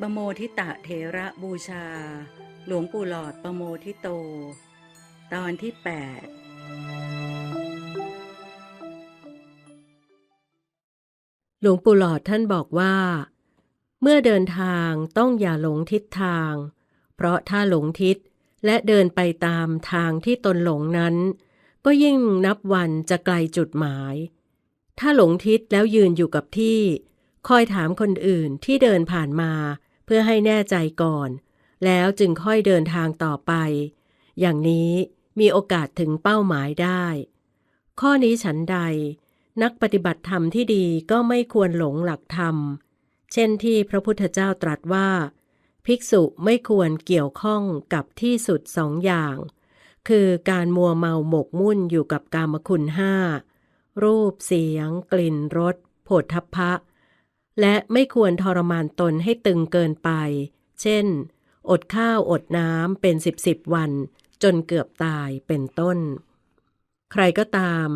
ปโมทิตะเถระบูชา หลวงปู่หลอดประโมทิโต ตอนที่หลวงปู่หลอดท่านบอกว่า เมื่อเดินทางต้องอย่าหลงทิศทาง เพราะถ้าหลงทิศและเดินไปตามทางที่ตนหลงนั้น ก็ยิ่งนับวันจะไกลจุดหมาย ถ้าหลงทิศแล้วยืนอยู่กับที่คอยถามคนอื่นที่เดินผ่านมา เพื่อให้แน่ใจก่อน แล้วจึงค่อยเดินทางต่อไป อย่างนี้มีโอกาสถึงเป้าหมายได้ ข้อนี้ฉันใด นักปฏิบัติธรรมที่ดีก็ไม่ควรหลงหลักธรรม เช่นที่พระพุทธเจ้าตรัสว่า ภิกษุไม่ควรเกี่ยวข้องกับที่สุดสองอย่าง คือการมัวเมาหมกมุ่นอยู่กับกามคุณห้ารูปเสียง กลิ่นรสผฏฐัพพะ และไม่ควรทรมานตนให้ตึงเกินไป เช่น อดข้าวอดน้ำเป็นสิบสิบวัน จนเกือบตายเป็นต้น ใครก็ตาม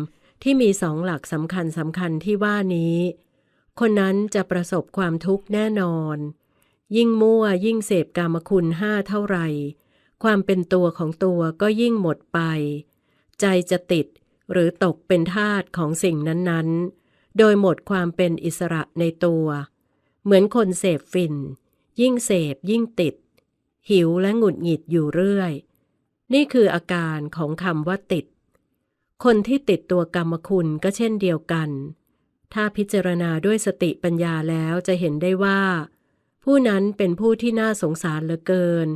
ที่มีสองหลักสำคัญสำคัญที่ว่านี้ คนนั้นจะประสบความทุกข์แน่นอน ยิ่งมั่วยิ่งเสพกามคุณห้าเท่าไหร่ความเป็นตัวของตัวก็ยิ่งหมดไป ใจจะติดหรือตกเป็นทาสของสิ่งนั้นๆ โดยหมดความเป็นอิสระในตัว เหมือนคนเสพฝิ่น ยิ่งเสพยิ่งติด หิวและหงุดหงิดอยู่เรื่อย นี่คืออาการของคำว่าติด คนที่ติดตัวกรรมคุณก็เช่นเดียวกัน ถ้าพิจารณาด้วยสติปัญญาแล้วจะเห็นได้ว่า ผู้นั้นเป็นผู้ที่น่าสงสารเหลือเกิน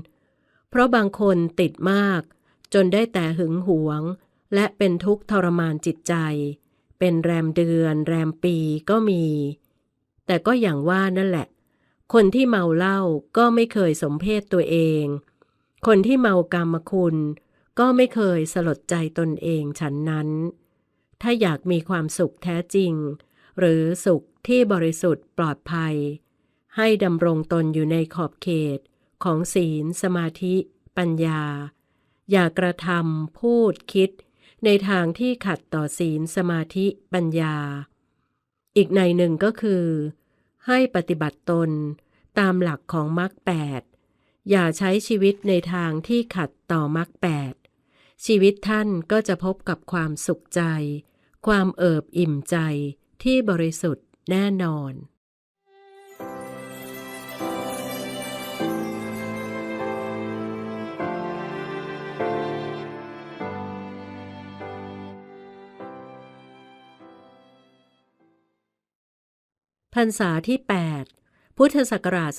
เพราะบางคนติดมาก จนได้แต่หึงหวง และเป็นทุกข์ทรมานจิตใจ เป็นแรมเดือน แรมปีก็มี แต่ก็อย่างว่านั่นแหละ คนที่เมาเหล้าก็ไม่เคยสมเพศตัวเอง คนที่เมากรรมคุณ ก็ไม่เคยสลดใจตนเองฉันนั้น ถ้าอยากมีความสุขแท้จริง หรือสุขที่บริสุทธิ์ปลอดภัย ให้ดำรงตนอยู่ในขอบเขตของศีล สมาธิ ปัญญา อย่ากระทำพูดคิด ในทางที่ขัดต่อศีลสมาธิปัญญา อีกในหนึ่งก็คือ ให้ปฏิบัติตนตามหลักของมรรคแปดอย่าใช้ชีวิตในทางที่ขัดต่อมรรคแปดชีวิตท่านก็จะพบกับความสุขใจ ความเอิบอิ่มใจที่บริสุทธิ์แน่นอน พรรษาที่ 8 พุทธศักราช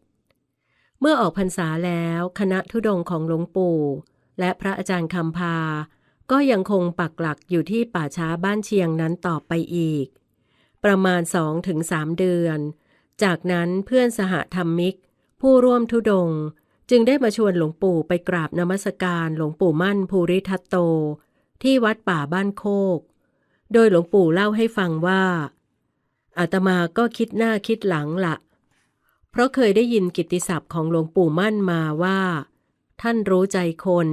2487 เมื่อออกพรรษาแล้วคณะทุดงของหลวงปู่ และพระอาจารย์คำพา ก็ยังคงปักหลักอยู่ที่ป่าช้าบ้านเชียงนั้นต่อไปอีก ประมาณ 2-3 เดือน จากนั้นเพื่อนสหธรรมิก ผู้ร่วมทุดง จึงได้มาชวนหลวงปู่ไปกราบนมัสการหลวงปู่มั่นภูริทัตโต ที่วัดป่าบ้านโคก โดยหลวงปู่เล่าให้ฟังว่า อาตมาก็คิดหน้าคิดหลังละเพราะเคยได้ยินกิตติศัพท์ของหลวงปู่มั่นมาว่า ท่านรู้ใจคน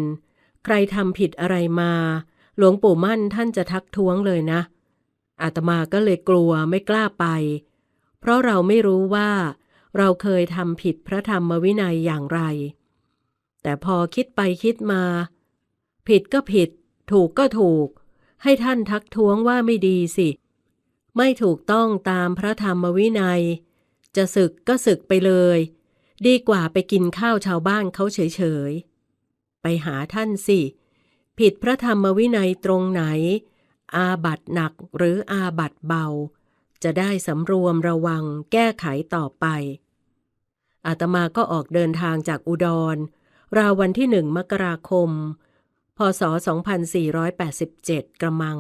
ใครทำผิดอะไรมา หลวงปู่มั่นท่านจะทักท้วงเลยนะ อาตมาก็เลยกลัวไม่กล้าไป เพราะเราไม่รู้ว่า เราเคยทำผิดพระธรรมวินัยอย่างไร แต่พอคิดไปคิดมา ผิดก็ผิด ถูกก็ถูก ให้ท่านทักท้วงว่าไม่ดีสิ ไม่ถูกต้องตามพระธรรมวินัย จะศึกก็ศึกไปเลย ดีกว่าไปกินข้าวชาวบ้านเขาเฉยๆ ไปหาท่านสิ ผิดพระธรรมวินัยตรงไหน อาบัตหนักหรืออาบัตเบา จะได้สำรวมระวังแก้ไขต่อไป อาตมาก็ออกเดินทางจากอุดร ราววันที่หนึ่งมกราคม พศ 2487 กระมัง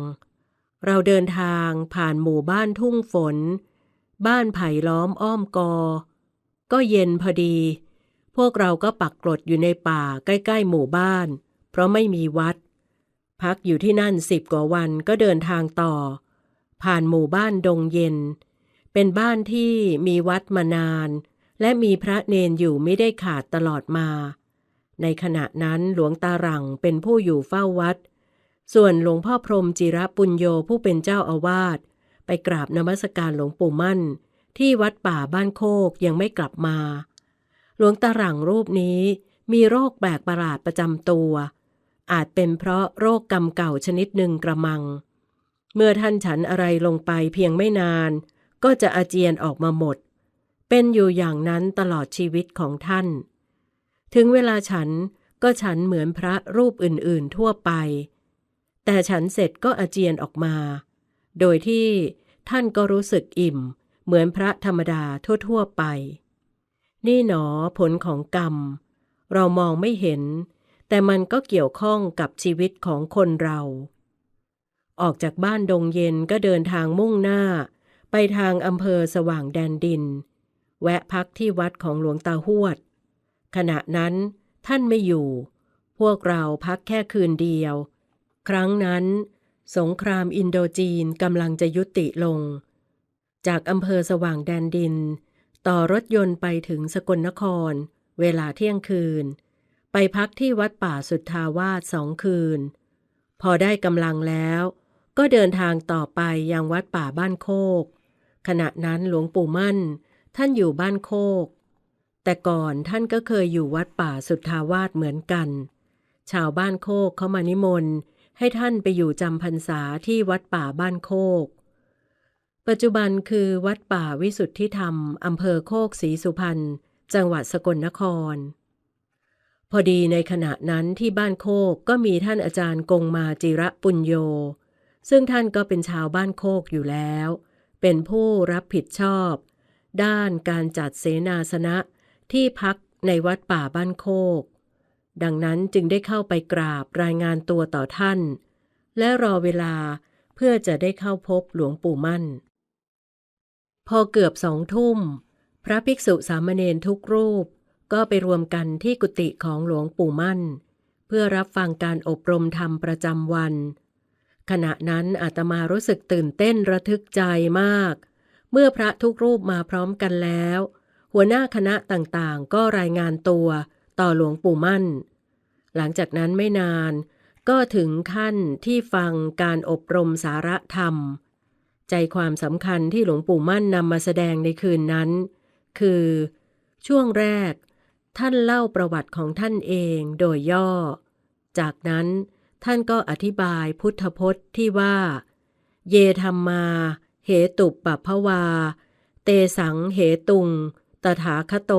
เราเดินทางผ่านหมู่บ้านทุ่งฝน บ้านไผ่ล้อมอ้อมกอ ก็เย็นพอดี พวกเราก็ปักกรดอยู่ในป่าใกล้ๆหมู่บ้าน เพราะไม่มีวัด พักอยู่ที่นั่นสิบกว่าวันก็เดินทางต่อ ผ่านหมู่บ้านดงเย็น เป็นบ้านที่มีวัดมานาน และมีพระเนนอยู่ไม่ได้ขาดตลอดมา ในขณะนั้นหลวงตาหลังเป็นผู้อยู่เฝ้าวัด ส่วนหลวงพ่อพรมจิระปุญโยผู้เป็นเจ้าอาวาสไปกราบนมัสการหลวงปู่มั่น ที่วัดป่าบ้านโคกยังไม่กลับมา หลวงตาหลังรูปนี้มีโรคแปลกประหลาดประจำตัว อาจเป็นเพราะโรคกรรมเก่าชนิดหนึ่งกระมัง เมื่อท่านฉันอะไรลงไปเพียงไม่นาน ก็จะอาเจียนออกมาหมด เป็นอยู่อย่างนั้นตลอดชีวิตของท่าน ถึงเวลาฉันก็ฉันเหมือนพระรูปอื่นๆทั่วไป แต่ฉันเสร็จก็อาเจียนออกมา โดยที่ท่านก็รู้สึกอิ่ม เหมือนพระธรรมดาทั่วๆไป นี่หนอผลของกรรม เรามองไม่เห็น แต่มันก็เกี่ยวข้องกับชีวิตของคนเรา ออกจากบ้านดงเย็นก็เดินทางมุ่งหน้า ไปทางอำเภอสว่างแดนดิน แวะพักที่วัดของหลวงตาหวด ขณะนั้นท่านไม่อยู่ พวกเราพักแค่คืนเดียว ครั้งนั้น สงครามอินโดจีนกำลังจะยุติลง จากอำเภอสว่างแดนดิน ต่อรถยนต์ไปถึงสกลนคร เวลาเที่ยงคืน ไปพักที่วัดป่าสุทธาวาสสองคืน พอได้กำลังแล้ว ก็เดินทางต่อไปยังวัดป่าบ้านโคก ขณะนั้นหลวงปู่มั่น ท่านอยู่บ้านโคก แต่ก่อนท่านก็เคยอยู่วัดป่าสุทธาวาสเหมือนกันชาวบ้านโคกเขามานิมนต์ ให้ท่านไปอยู่จำพรรษาที่วัดป่าบ้านโคก ปัจจุบันคือวัดป่าวิสุทธิธรรมอำเภอโคกศรีสุพรรณ จังหวัดสกลนคร พอดีในขณะนั้นที่บ้านโคกก็มีท่านอาจารย์กงมาจิระปุญโย ซึ่งท่านก็เป็นชาวบ้านโคกอยู่แล้ว เป็นผู้รับผิดชอบ ด้านการจัดเสนาสนะที่พักในวัดป่าบ้านโคก ดังนั้นจึงได้เข้าไปกราบรายงานตัวต่อท่าน และรอเวลาเพื่อจะได้เข้าพบหลวงปู่มั่น พอเกือบสองทุ่ม พระภิกษุสามเณรทุกรูปก็ไปรวมกันที่กุฏิของหลวงปู่มั่น เพื่อรับฟังการอบรมธรรมประจำวัน ขณะนั้นอาตมารู้สึกตื่นเต้นระทึกใจมาก เมื่อพระทุกรูปมาพร้อมกันแล้ว หัวหน้าคณะต่างๆ ก็รายงานตัว ต่อหลวงปู่มั่น หลังจากนั้นไม่นานก็ถึงขั้นที่ฟังการอบรมสาระธรรม ใจความสำคัญที่หลวงปู่มั่นนำมาแสดงในคืนนั้น คือ ช่วงแรก ท่านเล่าประวัติของท่านเองโดยย่อ จากนั้นท่านก็อธิบายพุทธพจน์ที่ว่า เยธรรมมา เหตุปปภวา เตสังเหตุง ตถาคโต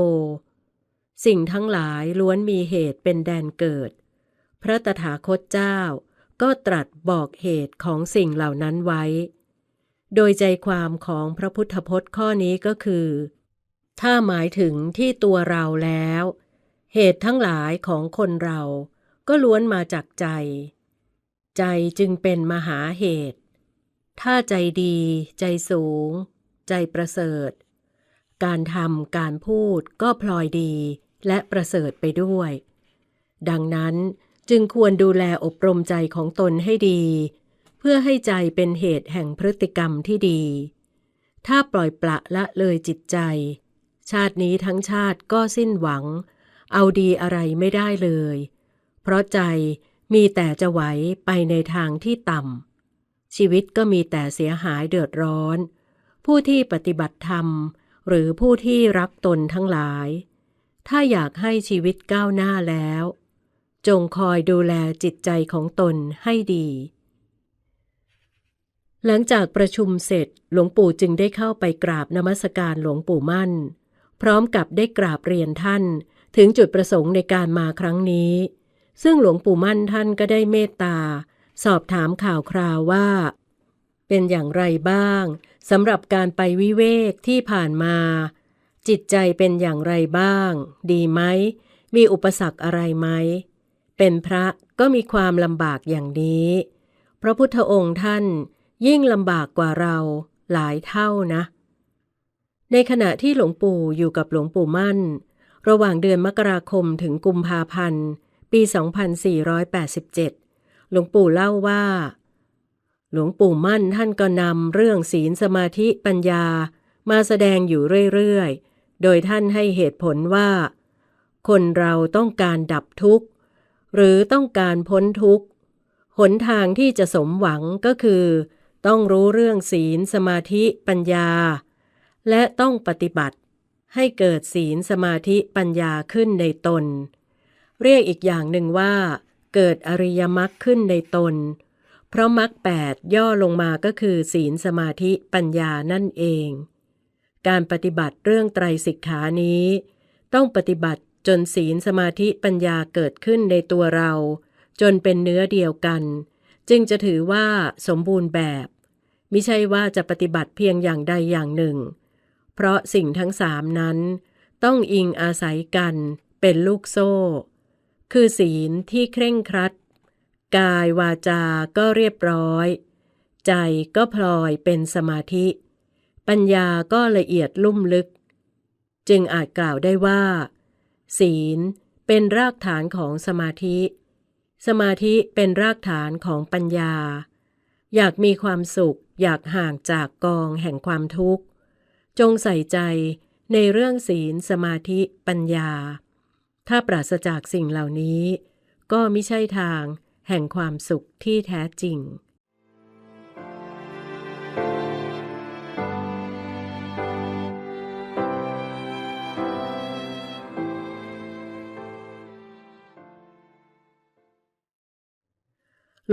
สิ่งทั้งหลายล้วนมีเหตุเป็นแดนเกิด พระตถาคตเจ้าก็ตรัสบอกเหตุของสิ่งเหล่านั้นไว้ โดยใจความของพระพุทธพจน์ข้อนี้ก็คือ ถ้าหมายถึงที่ตัวเราแล้ว เหตุทั้งหลายของคนเราก็ล้วนมาจากใจ ใจจึงเป็นมหาเหตุ ถ้าใจดี ใจสูง ใจประเสริฐ การทำการพูดก็พลอยดี และประเสริฐไปด้วย ดังนั้นจึงควรดูแลอบรมใจของตนให้ดี เพื่อให้ใจเป็นเหตุแห่งพฤติกรรมที่ดี ถ้าปล่อยปละละเลยจิตใจ ชาตินี้ทั้งชาติก็สิ้นหวัง เอาดีอะไรไม่ได้เลย เพราะใจมีแต่จะไหวไปในทางที่ต่ำชีวิตก็มีแต่เสียหายเดือดร้อน ผู้ที่ปฏิบัติธรรม หรือผู้ที่รักตนทั้งหลาย ถ้าอยากให้ชีวิตก้าวหน้าแล้ว จงคอยดูแลจิตใจของตนให้ดี หลังจากประชุมเสร็จหลวงปู่จึงได้เข้าไปกราบนมัสการหลวงปู่มั่น พร้อมกับได้กราบเรียนท่านถึงจุดประสงค์ในการมาครั้งนี้ ซึ่งหลวงปู่มั่นท่านก็ได้เมตตา สอบถามข่าวคราวว่า เป็นอย่างไรบ้างสำหรับการไปวิเวกที่ผ่านมา จิตใจเป็นอย่างไรบ้าง ดีไหม มีอุปสรรคอะไรไหม เป็นพระก็มีความลำบากอย่างนี้ พระพุทธองค์ท่านยิ่งลำบากกว่าเราหลายเท่านะ ในขณะที่หลวงปู่อยู่กับหลวงปู่มั่น ระหว่างเดือนมกราคมถึงกุมภาพันธ์ปี 2487 หลวงปู่เล่าว่า หลวงปู่มั่นท่านก็นำเรื่องศีลสมาธิปัญญามาแสดงอยู่เรื่อยๆ โดยท่านให้เหตุผลว่า คนเราต้องการดับทุกข์ หรือต้องการพ้นทุกข์ หนทางที่จะสมหวังก็คือ ต้องรู้เรื่องศีลสมาธิปัญญา และต้องปฏิบัติให้เกิดศีลสมาธิปัญญาขึ้นในตน เรียกอีกอย่างหนึ่งว่า เกิดอริยมรรคขึ้นในตน เพราะมรรคแปดย่อลงมาก็คือศีลสมาธิปัญญานั่นเอง การปฏิบัติเรื่องไตรสิกขานี้ ต้องปฏิบัติจนศีลสมาธิปัญญาเกิดขึ้นในตัวเรา จนเป็นเนื้อเดียวกัน จึงจะถือว่าสมบูรณ์แบบมิใช่ว่าจะปฏิบัติเพียงอย่างใดอย่างหนึ่ง เพราะสิ่งทั้งสามนั้น ต้องอิงอาศัยกันเป็นลูกโซ่ คือศีลที่เคร่งครัด กายวาจาก็เรียบร้อย ใจก็พลอยเป็นสมาธิ ปัญญาก็ละเอียดลุ่มลึก จึงอาจกล่าวได้ว่า ศีลเป็นรากฐานของสมาธิ สมาธิเป็นรากฐานของปัญญา อยากมีความสุข อยากห่างจากกองแห่งความทุกข์ จงใส่ใจในเรื่องศีลสมาธิปัญญา ถ้าปราศจากสิ่งเหล่านี้ ก็ไม่ใช่ทางแห่งความสุขที่แท้จริง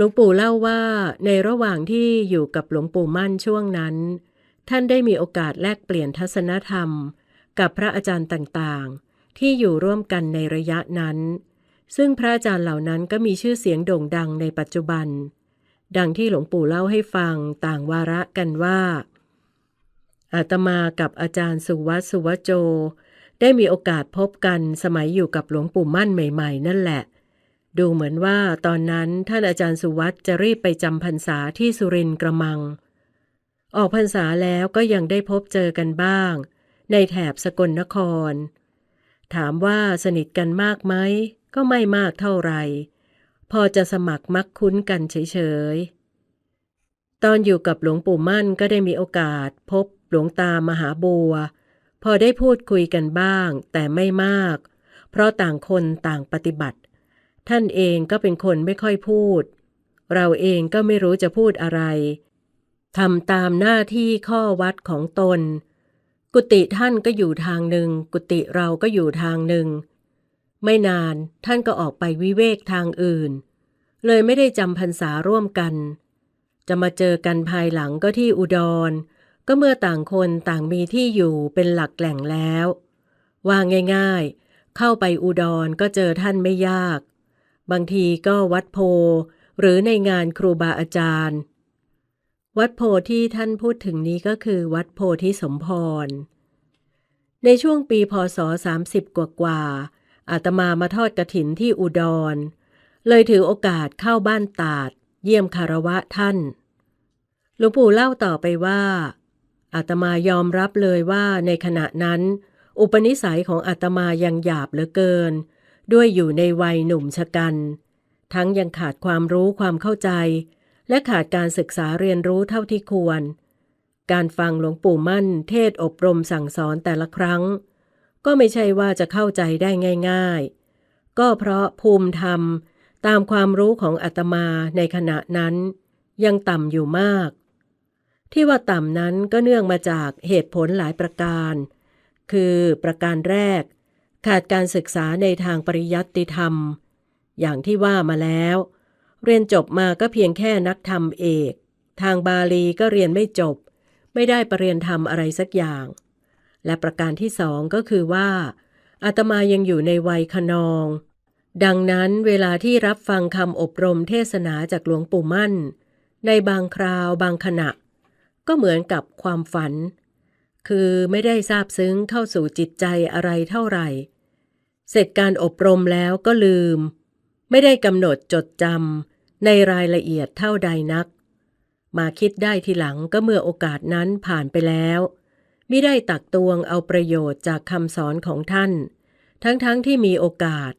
หลวงปู่เล่าว่าในระหว่างที่อยู่กับหลวงปู่มั่นช่วงนั้น ท่านได้มีโอกาสแลกเปลี่ยนทัศนธรรม กับพระอาจารย์ต่างๆ ที่อยู่ร่วมกันในระยะนั้น ซึ่งพระอาจารย์เหล่านั้นก็มีชื่อเสียงโด่งดังในปัจจุบัน ดังที่หลวงปู่เล่าให้ฟังต่างวาระกันว่าอาตมากับอาจารย์สุวัตสุวโจ ได้มีโอกาสพบกันสมัยอยู่กับหลวงปู่มั่นใหม่ ๆ นั่นแหละ ดูเหมือนว่าตอนนั้นท่านอาจารย์สุวัตจะรีบไปจำพรรษาที่สุรินทร์กระมัง ออกพรรษาแล้วก็ยังได้พบเจอกันบ้าง ในแถบสกลนคร ถามว่าสนิทกันมากไหม ก็ไม่มากเท่าไหร่ พอจะสมัครมักคุ้นกันเฉยๆ ตอนอยู่กับหลวงปู่มั่นก็ได้มีโอกาสพบหลวงตามหาบัว พอได้พูดคุยกันบ้าง แต่ไม่มาก เพราะต่างคนต่างปฏิบัติ ท่านเองก็เป็นคนไม่ค่อยพูด เราเองก็ไม่รู้จะพูดอะไรทำตามหน้าที่ข้อวัดของตน กุฏิท่านก็อยู่ทางหนึ่ง กุฏิเราก็อยู่ทางหนึ่ง ไม่นานท่านก็ออกไปวิเวกทางอื่น เลยไม่ได้จำพรรษาร่วมกัน จะมาเจอกันภายหลังก็ที่อุดร ก็เมื่อต่างคนต่างมีที่อยู่เป็นหลักแหล่งแล้ว ว่าง่าย ๆ เข้าไปอุดรก็เจอท่านไม่ยาก บางทีก็วัดโพ หรือในงานครูบาอาจารย์ วัดโพที่ท่านพูดถึงนี้ก็คือวัดโพธิสมพร ในช่วงปีพศ 30 กว่ากว่าอาตมามาทอดกระถินที่อุดร เลยถือโอกาสเข้าบ้านตาด เยี่ยมคารวะท่าน หลวงปู่เล่าต่อไปว่าอาตมายอมรับเลยว่าในขณะนั้น อุปนิสัยของอาตมายังหยาบเหลือเกิน ด้วยอยู่ในวัยหนุ่มชะกัน ทั้งยังขาดความรู้ความเข้าใจ และขาดการศึกษาเรียนรู้เท่าที่ควร การฟังหลวงปู่มั่น เทศอบรมสั่งสอนแต่ละครั้ง ก็ไม่ใช่ว่าจะเข้าใจได้ง่าย ๆ ก็เพราะภูมิธรรมตามความรู้ของอาตมาในขณะนั้น ยังต่ำอยู่มาก ที่ว่าต่ำนั้นก็เนื่องมาจากเหตุผลหลายประการ คือประการแรก ขาดการศึกษาในทางปริยัติธรรม อย่างที่ว่ามาแล้ว เรียนจบมาก็เพียงแค่นักธรรมเอก ทางบาลีก็เรียนไม่จบ ไม่ได้ประเรียนธรรมอะไรสักอย่าง และประการที่สองก็คือว่าอาตมายังอยู่ในวัยขนอง ดังนั้นเวลาที่รับฟังคำอบรมเทศนาจากหลวงปู่มั่น ในบางคราวบางขณะ ก็เหมือนกับความฝัน คือไม่ได้ซาบซึ้งเข้าสู่จิตใจอะไรเท่าไหร่ เสร็จการอบรมแล้วก็ลืม ไม่ได้กำหนดจดจำในรายละเอียดเท่าใดนัก มาคิดได้ทีหลังก็เมื่อโอกาสนั้นผ่านไปแล้วมิได้ตักตวงเอาประโยชน์จากคำสอนของท่าน ทั้งๆทที่มีโอกาส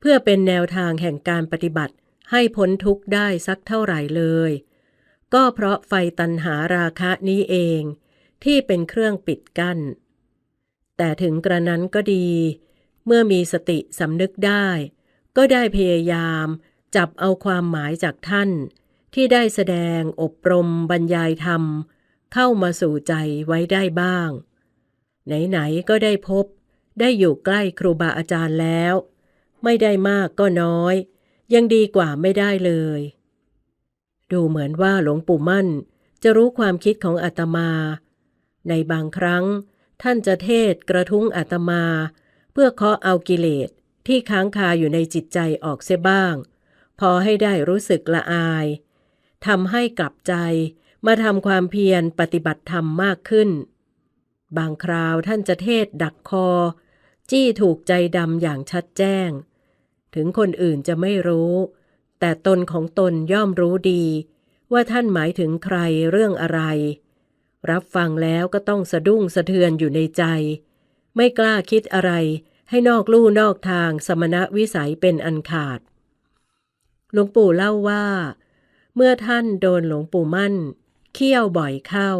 เพื่อเป็นแนวทางแห่งการปฏิบัติให้พ้นทุกข์ได้สักเท่าไหร่เลย ก็เพราะไฟตันหาราคะนี้เอง ที่เป็นเครื่องปิดกั้น แต่ถึงกระนั้นก็ดี เมื่อมีสติสำนึกได้ ก็ได้พยายามจับเอาความหมายจากท่าน ที่ได้แสดงอบรมบรรยายธรรม เข้ามาสู่ใจไว้ได้บ้าง ไหน ๆ ก็ได้พบ ได้อยู่ใกล้ครูบาอาจารย์แล้ว ไม่ได้มากก็น้อย ยังดีกว่าไม่ได้เลย ดูเหมือนว่าหลวงปู่มั่นจะรู้ความคิดของอาตมา ในบางครั้ง ท่านจะเทศกระทุ้งอาตมา เพื่อเคาะเอากิเลสที่ค้างคาอยู่ในจิตใจออกเสียบ้าง พอให้ได้รู้สึกละอายทำให้กลับใจมาทำความเพียรปฏิบัติธรรมมากขึ้น บางคราวท่านจะเทศดักคอ จี้ถูกใจดำอย่างชัดแจ้ง ถึงคนอื่นจะไม่รู้ แต่ตนของตนย่อมรู้ดี ว่าท่านหมายถึงใครเรื่องอะไร รับฟังแล้วก็ต้องสะดุ้งสะเทือนอยู่ในใจ ไม่กล้าคิดอะไรให้นอกลู่นอกทางสมณะวิสัยเป็นอันขาด หลวงปู่เล่าว่า เมื่อท่านโดนหลวงปู่มั่น เคี่ยวบ่อยเข้า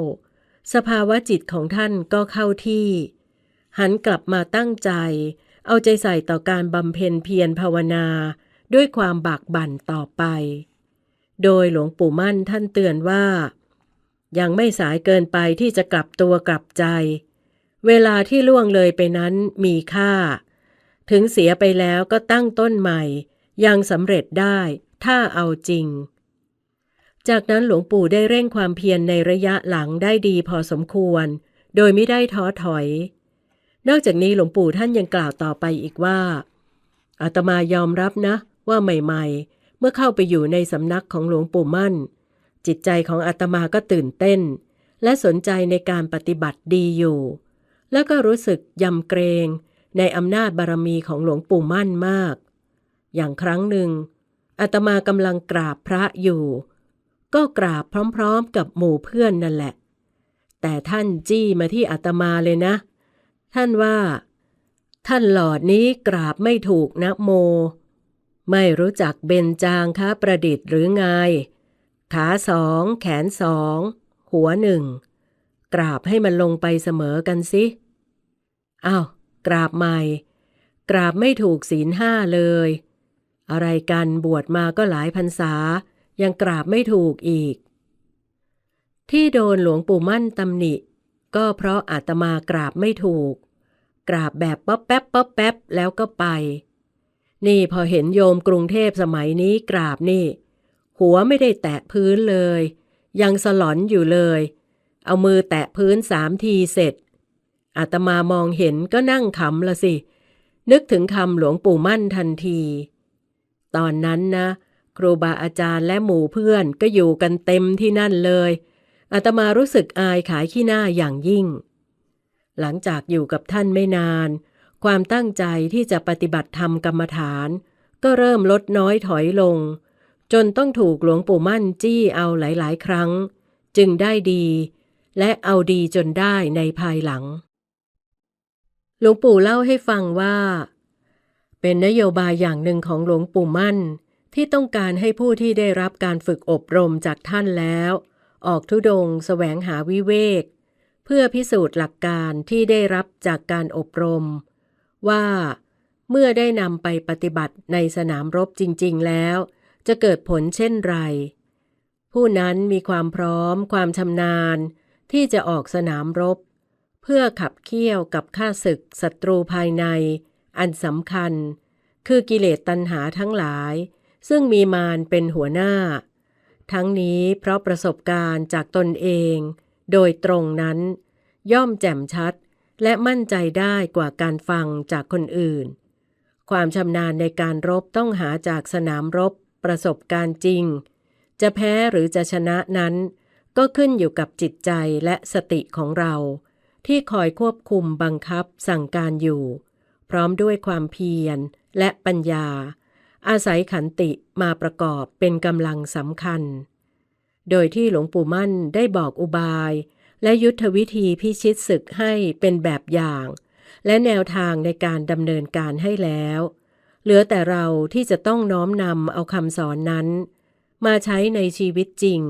สภาวะจิตของท่านก็เข้าที่ หันกลับมาตั้งใจ เอาใจใส่ต่อการบำเพ็ญเพียรภาวนาด้วยความบากบั่นต่อไป โดยหลวงปู่มั่นท่านเตือนว่า ยังไม่สายเกินไปที่จะกลับตัวกลับใจ เวลาที่ล่วงเลยไปนั้นมีค่า ถึงเสียไปแล้วก็ตั้งต้นใหม่ ยังสำเร็จได้ถ้าเอาจริง จากนั้นหลวงปู่ได้เร่งความเพียรในระยะหลังได้ดีพอสมควร โดยไม่ได้ท้อถอย นอกจากนี้หลวงปู่ท่านยังกล่าวต่อไปอีกว่าอาตมายอมรับนะว่าใหม่ ๆ เมื่อเข้าไปอยู่ในสำนักของหลวงปู่มั่น จิตใจของอาตมาก็ตื่นเต้น และสนใจในการปฏิบัติดีอยู่ แล้วก็รู้สึกยำเกรงในอำนาจบารมีของหลวงปู่มั่นมาก อย่างครั้งหนึ่งอาตมากำลังกราบพระอยู่ ก็กราบพร้อมๆกับหมู่เพื่อนนั่นแหละ แต่ท่านจี้มาที่อาตมาเลยนะ ท่านว่า ท่านหลอดนี้กราบไม่ถูกนะโม ไม่รู้จักเบญจางค้าประดิษฐ์หรือไง ขาสองแขนสองหัวหนึ่งกราบให้มันลงไปเสมอกันสิอ้าวกราบใหม่ กราบไม่ถูกศีลห้าเลย อะไรกันบวชมาก็หลายพรรษา ยังกราบไม่ถูกอีก ที่โดนหลวงปู่มั่นตำหนิ ก็เพราะอาตมากราบไม่ถูก กราบแบบป๊อปแป๊บป๊อปแป๊บแล้วก็ไป นี่พอเห็นโยมกรุงเทพสมัยนี้กราบนี่ หัวไม่ได้แตะพื้นเลย ยังสลอนอยู่เลย เอามือแตะพื้นสามทีเสร็จ อาตมามองเห็นก็นั่งขำละสิ นึกถึงคำหลวงปู่มั่นทันที ตอนนั้นนะ ครูบาอาจารย์และหมู่เพื่อนก็อยู่กันเต็มที่นั่นเลยอาตมารู้สึกอายขายขี้หน้าอย่างยิ่ง หลังจากอยู่กับท่านไม่นาน ความตั้งใจที่จะปฏิบัติธรรมกรรมฐาน ก็เริ่มลดน้อยถอยลง จนต้องถูกหลวงปู่มั่นจี้เอาหลายๆ ครั้ง จึงได้ดี และเอาดีจนได้ในภายหลัง หลวงปู่เล่าให้ฟังว่า เป็นนโยบายอย่างหนึ่งของหลวงปู่มั่น ที่ต้องการให้ผู้ที่ได้รับการฝึกอบรมจากท่านแล้ว ออกทุดงค์แสวงหาวิเวก เพื่อพิสูจน์หลักการที่ได้รับจากการอบรม ว่าเมื่อได้นำไปปฏิบัติในสนามรบจริง ๆ แล้ว จะเกิดผลเช่นไร ผู้นั้นมีความพร้อม ความชำนาญ ที่จะออกสนามรบ เพื่อขับเคี่ยวกับข้าศึกศัตรูภายใน อันสำคัญ คือกิเลสตัณหาทั้งหลาย ซึ่งมีมารเป็นหัวหน้า ทั้งนี้เพราะประสบการณ์จากตนเอง โดยตรงนั้น ย่อมแจ่มชัดและมั่นใจได้กว่าการฟังจากคนอื่น ความชำนาญในการรบต้องหาจากสนามรบ ประสบการณ์จริง จะแพ้หรือจะชนะนั้น ก็ขึ้นอยู่กับจิตใจและสติของเรา ที่คอยควบคุมบังคับสั่งการอยู่ พร้อมด้วยความเพียรและปัญญา อาศัยขันติมาประกอบเป็นกำลังสำคัญ โดยที่หลวงปู่มั่นได้บอกอุบาย และยุทธวิธีพิชิตศึกให้เป็นแบบอย่าง และแนวทางในการดำเนินการให้แล้ว เหลือแต่เราที่จะต้องน้อมนำเอาคำสอนนั้น มาใช้ในชีวิตจริง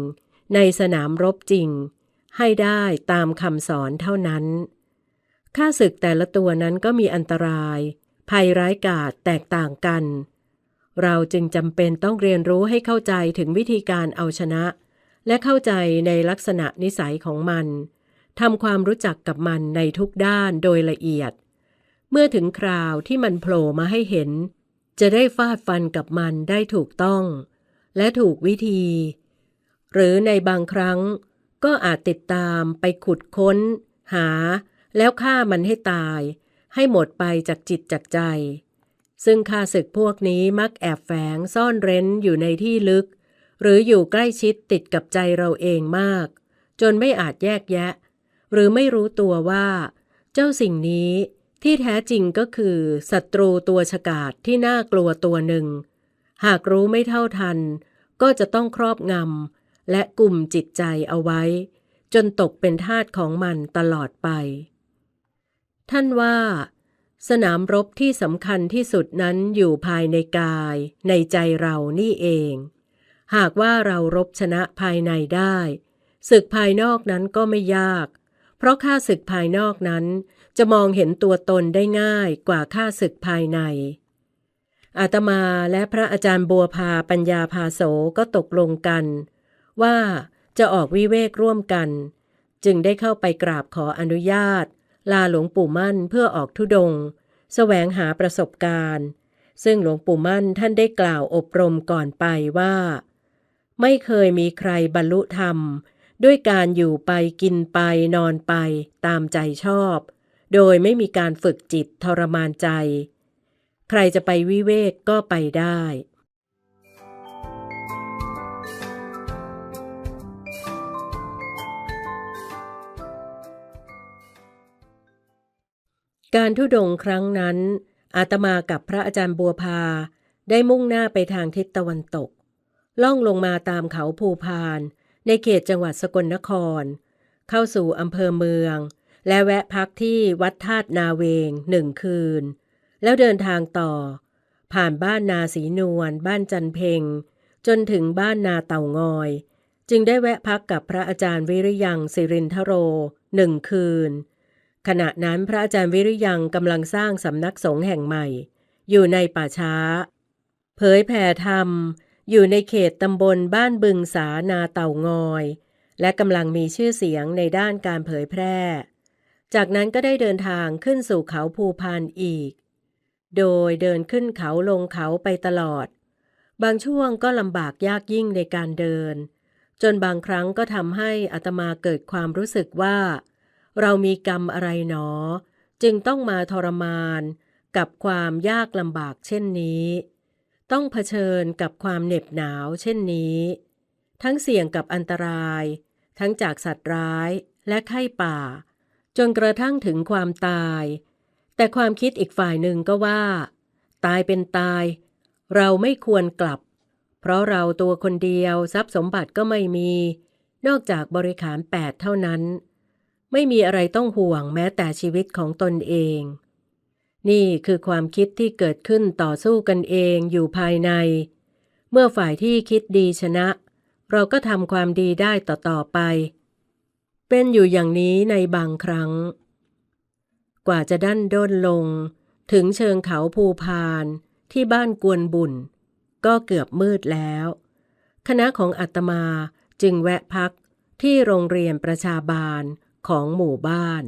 ในสนามรบจริง ให้ได้ตามคำสอนเท่านั้นข้าศึกแต่ละตัวนั้นก็มีอันตราย ภัยร้ายกาจแตกต่างกัน เราจึงจำเป็นต้องเรียนรู้ให้เข้าใจถึงวิธีการเอาชนะ และเข้าใจในลักษณะนิสัยของมันทำความรู้จักกับมันในทุกด้านโดยละเอียด เมื่อถึงคราวที่มันโผล่มาให้เห็น จะได้ฟาดฟันกับมันได้ถูกต้อง และถูกวิธี หรือในบางครั้งก็อาจติดตามไปขุดค้น หา แล้วฆ่ามันให้ตาย ให้หมดไปจากจิตจากใจ ซึ่งข้าศึกพวกนี้มักแอบแฝงซ่อนเร้นอยู่ในที่ลึก หรืออยู่ใกล้ชิดติดกับใจเราเองมาก จนไม่อาจแยกแยะ หรือไม่รู้ตัวว่า เจ้าสิ่งนี้ ที่แท้จริงก็คือศัตรูตัวฉกาจที่น่ากลัวตัวหนึ่ง หากรู้ไม่เท่าทัน ก็จะต้องครอบงำและกลุ่มจิตใจเอาไว้ จนตกเป็นทาสของมันตลอดไป ท่านว่า สนามรบที่สำคัญที่สุดนั้นอยู่ภายในกาย ในใจเรานี่เอง หากว่าเรารบชนะภายในได้ศึกภายนอกนั้นก็ไม่ยาก เพราะข้าศึกภายนอกนั้น จะมองเห็นตัวตนได้ง่ายกว่าข้าศึกภายใน อาตมาและพระอาจารย์บัวพาปัญญาพาโสก็ตกลงกัน ว่าจะออกวิเวกร่วมกัน จึงได้เข้าไปกราบขออนุญาต ลาหลวงปู่มั่นเพื่อออกทุดงค์แสวงหาประสบการณ์ ซึ่งหลวงปู่มั่นท่านได้กล่าวอบรมก่อนไปว่า ไม่เคยมีใครบรรลุธรรมด้วยการอยู่ไปกินไปนอนไปตามใจชอบ โดยไม่มีการฝึกจิตทรมานใจ ใครจะไปวิเวกก็ไปได้ การทุดงครั้งนั้น อาตมากับพระอาจารย์บัวพาได้มุ่งหน้าไปทางทิศตะวันตก ล่องลงมาตามเขาภูพาน ในเขตจังหวัดสกลนคร เข้าสู่อำเภอเมือง และแวะพักที่วัดธาตุนาเวงหนึ่งคืน แล้วเดินทางต่อ ผ่านบ้านนาสีนวลบ้านจันเพงจนถึงบ้านนาเต่างอย จึงได้แวะพักกับพระอาจารย์วิริยังสิรินทโรหนึ่งคืน ขณะนั้นพระอาจารย์วิริยังกำลังสร้างสำนักสงฆ์แห่งใหม่ อยู่ในป่าช้า เผยแผ่ธรรม อยู่ในเขตตำบลบ้านบึงสานาเต่างอย และกำลังมีชื่อเสียงในด้านการเผยแพร่ จากนั้นก็ได้เดินทางขึ้นสู่เขาภูพานอีก โดยเดินขึ้นเขาลงเขาไปตลอด บางช่วงก็ลำบากยากยิ่งในการเดิน จนบางครั้งก็ทำให้อาตมาเกิดความรู้สึกว่า เรามีกรรมอะไรหนอ จึงต้องมาทรมานกับความยากลำบากเช่นนี้ ต้องเผชิญกับความเหน็บหนาวเช่นนี้ ทั้งเสี่ยงกับอันตราย ทั้งจากสัตว์ร้ายและไข้ป่า จนกระทั่งถึงความตาย แต่ความคิดอีกฝ่ายหนึ่งก็ว่า ตายเป็นตาย เราไม่ควรกลับ เพราะเราตัวคนเดียวทรัพย์สมบัติก็ไม่มี นอกจากบริขารแปดเท่านั้น ไม่มีอะไรต้องห่วงแม้แต่ชีวิตของตนเอง นี่คือความคิดที่เกิดขึ้นต่อสู้กันเองอยู่ภายใน เมื่อฝ่ายที่คิดดีชนะ เราก็ทำความดีได้ต่อๆไป เป็นอยู่อย่างนี้ในบางครั้ง กว่าจะดันด้นลง ถึงเชิงเขาภูพานที่บ้านกวนบุญ ก็เกือบมืดแล้ว คณะของอาตมาจึงแวะพักที่โรงเรียนประชาบาลของหมู่บ้าน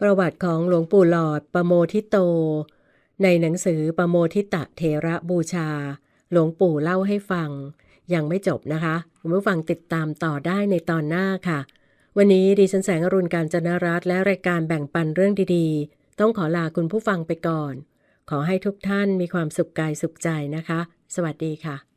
ประวัติของหลวงปู่หลอดปโมทิโต ในหนังสือปโมทิตะเทระบูชา หลวงปู่เล่าให้ฟัง ยังไม่จบนะคะคุณผู้ฟังติดตามต่อได้ในตอนหน้าค่ะ วันนี้ดิฉันแสงอรุณการจนรัตและรายการแบ่งปันเรื่องดีๆ ต้องขอลาคุณผู้ฟังไปก่อน ขอให้ทุกท่านมีความสุขกายสุขใจนะคะ สวัสดีค่ะ